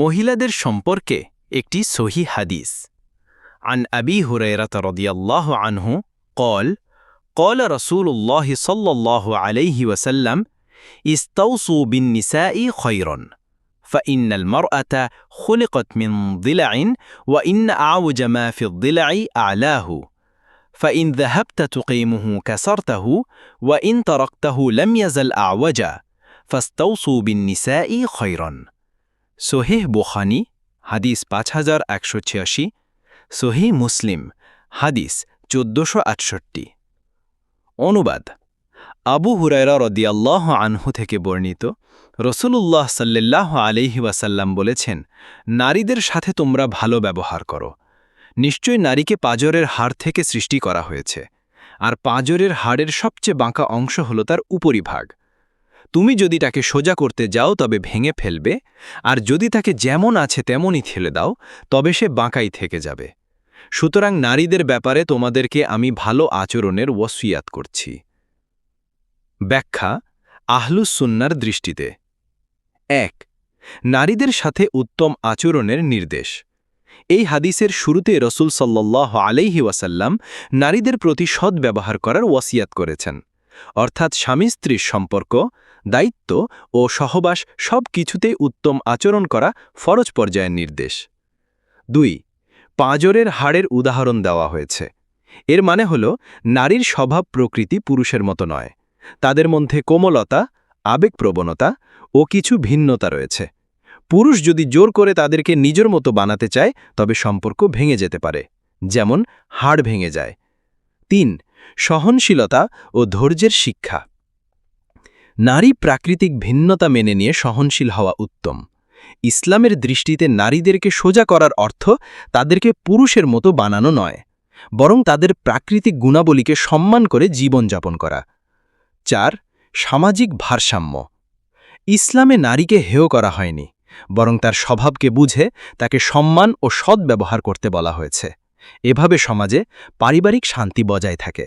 মহিলাদের সম্পর্কে একটি সহি হাদিস عن أبي هريرة رضي الله عنه قال قال رسول الله صلى الله عليه وسلم استوصوا بالنساء خيرا فإن المرأة خلقت من ضلع وإن أعوج ما في الضلع أعلاه فإن ذهبت تقيمه كسرته وإن تركته لم يزل أعوجا فاستوصوا بالنساء خيرا সোহেহ বোখানি হাদিস পাঁচ হাজার একশো ছিয়াশি সোহি মুসলিম, হাদিস চোদ্দশো আটষট্টি। অনুবাদ, আবু হুরায়রা রদিয়াল্লাহ আনহু থেকে বর্ণিত, রসুলুল্লাহ সাল্লাহ আলিহি ওয়াসাল্লাম বলেছেন, নারীদের সাথে তোমরা ভালো ব্যবহার করো। নিশ্চয় নারীকে পাজরের হাড় থেকে সৃষ্টি করা হয়েছে, আর পাজরের হাড়ের সবচেয়ে বাঁকা অংশ হল তার উপরিভাগ। তুমি যদি তাকে সোজা করতে যাও তবে ভেঙে ফেলবে, আর যদি তাকে যেমন আছে তেমনই ঠেলে দাও, তবে সে বাঁকাই থেকে যাবে। সুতরাং নারীদের ব্যাপারে তোমাদেরকে আমি ভালো আচরণের ওয়াসিয়াত করছি। ব্যাখ্যা, আহলুস সুন্নার দৃষ্টিতে। এক, নারীদের সাথে উত্তম আচরণের নির্দেশ। এই হাদিসের শুরুতে রসুল সাল্লাহ আলাইহি ওয়াসাল্লাম নারীদের প্রতি সদ্ব্যবহার করার ওয়াসিয়াত করেছেন। অর্থাৎ স্বামী স্ত্রীর সম্পর্ক, দায়িত্ব ও সহবাস সব কিছুতেই উত্তম আচরণ করা ফরজ পর্যায়ের নির্দেশ। দুই, পাঁজরের হাড়ের উদাহরণ দেওয়া হয়েছে। এর মানে হল, নারীর স্বভাব প্রকৃতি পুরুষের মতো নয়। তাদের মধ্যে কোমলতা, আবেগপ্রবণতা ও কিছু ভিন্নতা রয়েছে। পুরুষ যদি জোর করে তাদেরকে নিজের মতো বানাতে চায়, তবে সম্পর্ক ভেঙে যেতে পারে, যেমন হাড় ভেঙে যায়। তিন সহনশীলতা ও ধৈর্যের শিক্ষা। নারী প্রাকৃতিক ভিন্নতা মেনে নিয়ে সহনশীল হওয়া উত্তম। ইসলামের দৃষ্টিতে নারীদেরকে সোজা করার অর্থ তাদেরকে পুরুষের মতো বানানো নয়, বরং তাদের প্রাকৃতিক গুণাবলীকে সম্মান করে জীবনযাপন করা। চার, সামাজিক ভারসাম্য। ইসলামে নারীকে হেয় করা হয়নি, বরং তার স্বভাবকে বুঝে তাকে সম্মান ও সদ্ব্যবহার করতে বলা হয়েছে। এভাবে সমাজে পারিবারিক শান্তি বজায় থাকে।